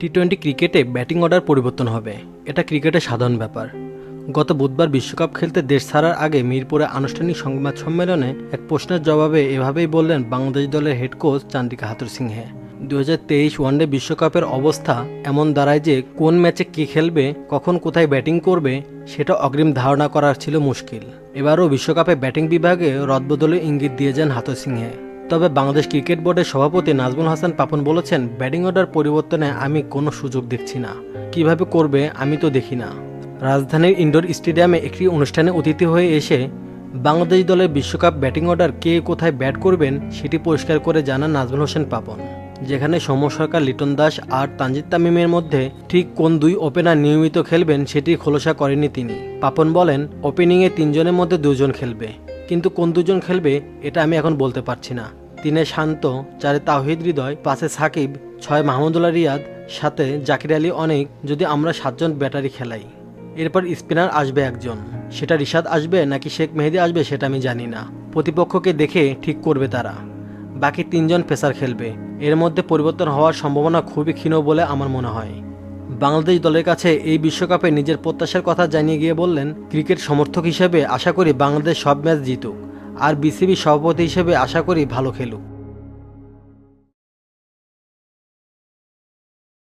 টি twenty ক্রিকেটে batting order পরিবর্তন হবে। এটা ক্রিকেটের সাধারণ ব্যাপার। গত বুধবার বিশ্বকাপ খেলতে দেশ ছাড়ার আগে মিরপুরে আনুষ্ঠানিক সংবাদ সম্মেলনে এক প্রশ্নের জবাবে এভাবেই বললেন বাংলাদেশ দলের হেড কোচ চান্দিকা হাতুর সিংহে দু হাজার তেইশ ওয়ানডে বিশ্বকাপের অবস্থা এমন দাঁড়ায় যে কোন ম্যাচে কে খেলবে, কখন কোথায় ব্যাটিং করবে, সেটা অগ্রিম ধারণা করার ছিল মুশকিল। এবারও বিশ্বকাপে ব্যাটিং বিভাগে রদবদলে ইঙ্গিত দিয়ে যান হাতুর সিংহে তবে বাংলাদেশ ক্রিকেট বোর্ডের সভাপতি নাজমুল হাসান পাপন বলেছেন, ব্যাটিং অর্ডার পরিবর্তনে আমি কোনো সুযোগ দেখছি না। কীভাবে করবে আমি তো দেখি না। রাজধানীর ইনডোর স্টেডিয়ামে একটি অনুষ্ঠানে অতিথি হয়ে এসে বাংলাদেশ দলের বিশ্বকাপ ব্যাটিং অর্ডার কে কোথায় ব্যাট করবেন সেটি পরিষ্কার করে জানান নাজমুল হোসেন পাপন। যেখানে সৌম্য সরকার, লিটন দাস আর তানজিদ তামিমের মধ্যে ঠিক কোন দুই ওপেনার নিয়মিত খেলবেন সেটি খোলসা করেনি তিনি। পাপন বলেন, ওপেনিংয়ে তিনজনের মধ্যে দুজন খেলবে। কিন্তু কোন দুজন খেলবে, এটা আমি এখন বলতে পারছি না। তিনে শান্ত, চারে তাহিদ হৃদয়, পাঁচে সাকিব, ছয় মাহমুদুল্লাহ রিয়াদ সাথে জাকির আলী অনেক, যদি আমরা সাতজন ব্যাটারি খেলাই। এরপর স্পিনার আসবে একজন। সেটা রিশাদ আসবে নাকি শেখ মেহেদি আসবে সেটা আমি জানি না। প্রতিপক্ষকে দেখে ঠিক করবে তারা। বাকি তিনজন পেসার খেলবে। এর মধ্যে পরিবর্তন হওয়ার সম্ভাবনা খুবই ক্ষীণ বলে আমার মনে হয়। বাংলাদেশ দলের কাছে এই বিশ্বকাপে নিজের প্রত্যাশার কথা জানিয়ে গিয়ে বললেন ক্রিকেট সমর্থক হিসেবে আশা করি বাংলাদেশ সব ম্যাচ জিতুক। আর বিসিবি সভাপতি হিসেবে আশা করি ভালো খেলুক।